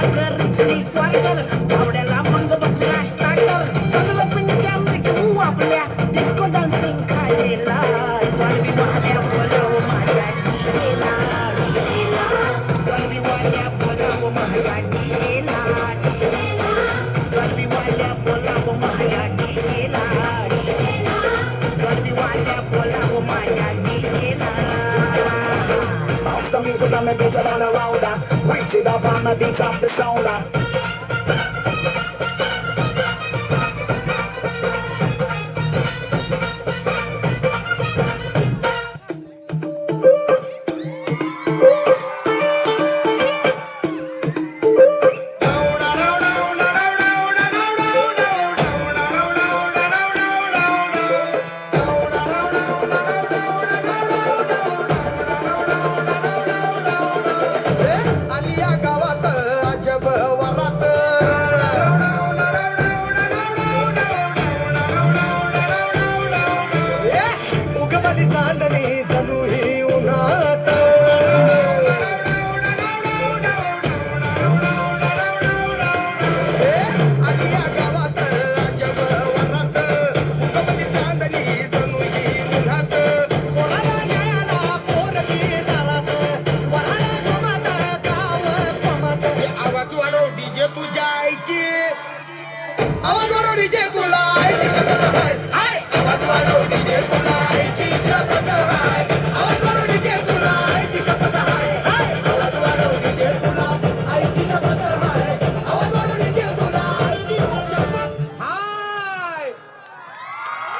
टपरी मागर richly quarter भावड्याला मग बसला स्टार्टर चांगलं पिंट्या मिटवू आपल्या डिस्को डान्सिंग खायला वाढवी वाड्या बोलव माझ्या डीजेला डीजेला वाढवी वाड्या बोलव माझ्या डीजेला डीजेला वाढवी वाड्या बोलव माझ्या डीजेला डीजेला वाढवी वाड्या बोलव माझ्या music and me beat around around her. Wait till the bomb, uh. I beat up the sound uh. उगवली चांदणी जणू ही उन्हात. ए, गावात अजब वरात चांदणी जणू ही उन्हात. पोराला न्यायाला पोरगी दारात वराला जोमात गाव कोमात आवाज वाढव डीजे तुझ्या आईची आवाज वाढव डीजे तुला. आईची